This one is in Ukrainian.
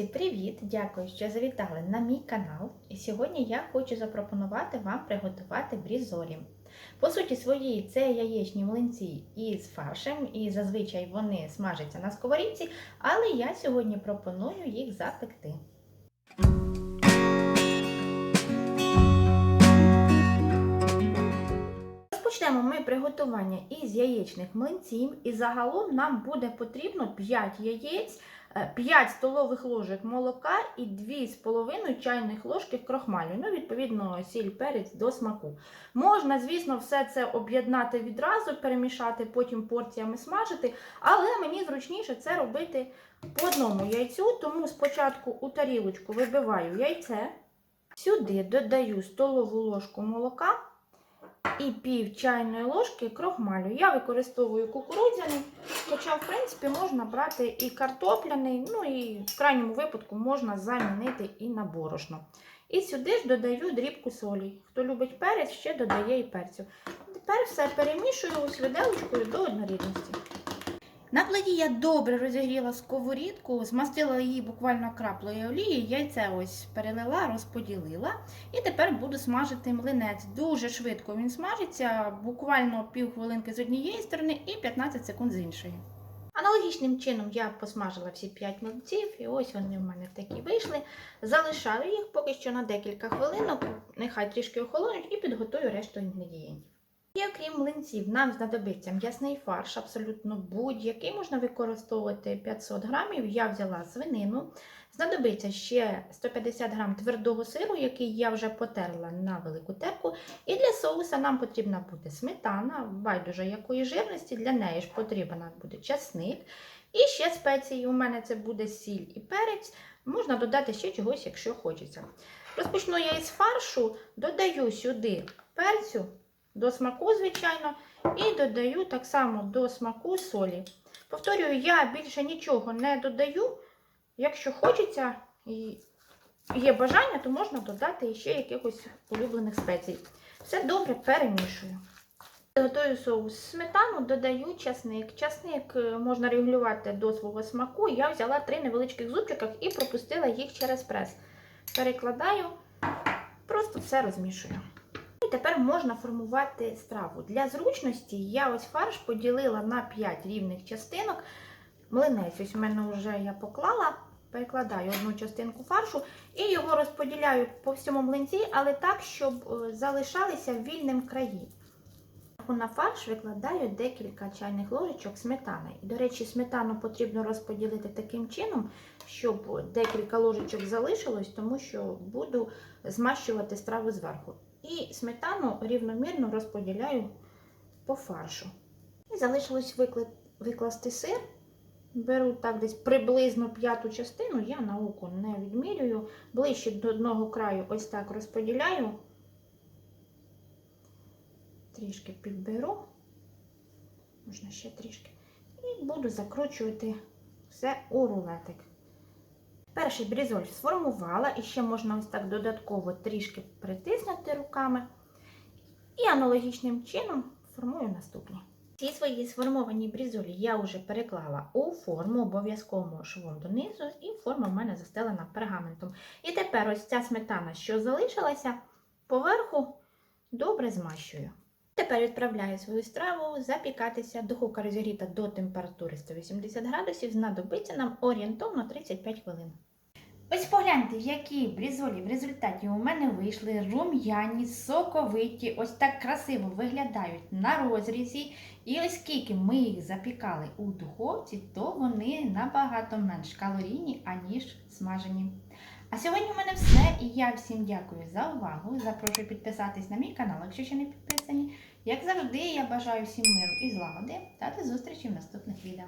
Друзі, привіт! Дякую, що завітали на мій канал. І сьогодні я хочу запропонувати вам приготувати брізолі. По суті своїй, це яєчні млинці із фаршем, і зазвичай вони смажаться на сковорідці, але я сьогодні пропоную їх запекти. Розпочнемо ми приготування із яєчних млинців, і загалом нам буде потрібно 5 яєць. 5 столових ложок молока і 2,5 чайних ложки крохмалю. Ну, відповідно, сіль перець до смаку. Можна, звісно, все це об'єднати відразу, перемішати, потім порціями смажити, але мені зручніше це робити по одному яйцю, тому спочатку у тарілочку вибиваю яйце, сюди додаю столову ложку молока і пів чайної ложки крохмалю. Я використовую кукурудзяний, хоча, в принципі, можна брати і картопляний, ну і в крайньому випадку можна замінити і на борошно. І сюди ж додаю дрібку солі. Хто любить перець, ще додає і перцю. Тепер все перемішую виделочкою до однорідності. На плиті я добре розігріла сковорідку, змастила її буквально краплею олії, яйце ось перелила, розподілила. І тепер буду смажити млинець. Дуже швидко він смажиться, буквально пів хвилинки з однієї сторони і 15 секунд з іншої. Аналогічним чином я посмажила всі 5 млинців, і ось вони в мене такі вийшли. Залишаю їх поки що на декілька хвилинок, нехай трішки охолонуть і підготую решту інгредієнтів. І окрім млинців, нам знадобиться м'ясний фарш, абсолютно будь-який можна використовувати 500 грамів. Я взяла свинину. Знадобиться ще 150 грам твердого сиру, який я вже потерла на велику терку. І для соуса нам потрібна буде сметана, байдуже якої жирності, для неї ж потрібен буде часник. І ще спеції. У мене це буде сіль і перець. Можна додати ще чогось, якщо хочеться. Розпочну я із фаршу, додаю сюди перцю до смаку, звичайно, і додаю так само до смаку солі. Повторюю, я більше нічого не додаю. Якщо хочеться і є бажання, то можна додати ще якихось улюблених спецій. Все добре перемішую. Готую соус сметану, додаю часник. Часник можна регулювати до свого смаку. Я взяла три невеличких зубчиках і пропустила їх через прес. Перекладаю, просто все розмішую. Тепер можна формувати страву. Для зручності я ось фарш поділила на 5 рівних частинок. Млинець, ось у мене вже я поклала, перекладаю одну частинку фаршу і його розподіляю по всьому млинці, але так, щоб залишалися в вільним краї. На фарш викладаю декілька чайних ложечок сметани. До речі, сметану потрібно розподілити таким чином, щоб декілька ложечок залишилось, тому що буду змащувати страву зверху. І сметану рівномірно розподіляю по фаршу. І залишилось викласти сир. Беру так десь приблизно п'яту частину, я на око не відмірюю. Ближче до одного краю ось так розподіляю, трішки підберу, можна ще трішки, і буду закручувати все у рулетик. Перший брізоль сформувала, і ще можна ось так додатково трішки притиснути руками. І аналогічним чином формую наступні. Ці свої сформовані брізолі я вже переклала у форму, обов'язково швом донизу, і форма в мене застелена пергаментом. І тепер ось ця сметана, що залишилася, поверху добре змащую. Тепер відправляю свою страву запікатися. Духовка розігріта до температури 180 градусів, знадобиться нам орієнтовно 35 хвилин. Ось погляньте, які брізолі в результаті у мене вийшли рум'яні, соковиті, ось так красиво виглядають на розрізі. І оскільки ми їх запікали у духовці, то вони набагато менш калорійні, аніж смажені. А сьогодні в мене все. І я всім дякую за увагу. Запрошую підписатись на мій канал, якщо ще не підписані. Як завжди, я бажаю всім миру і злагоди та до зустрічі в наступних відео.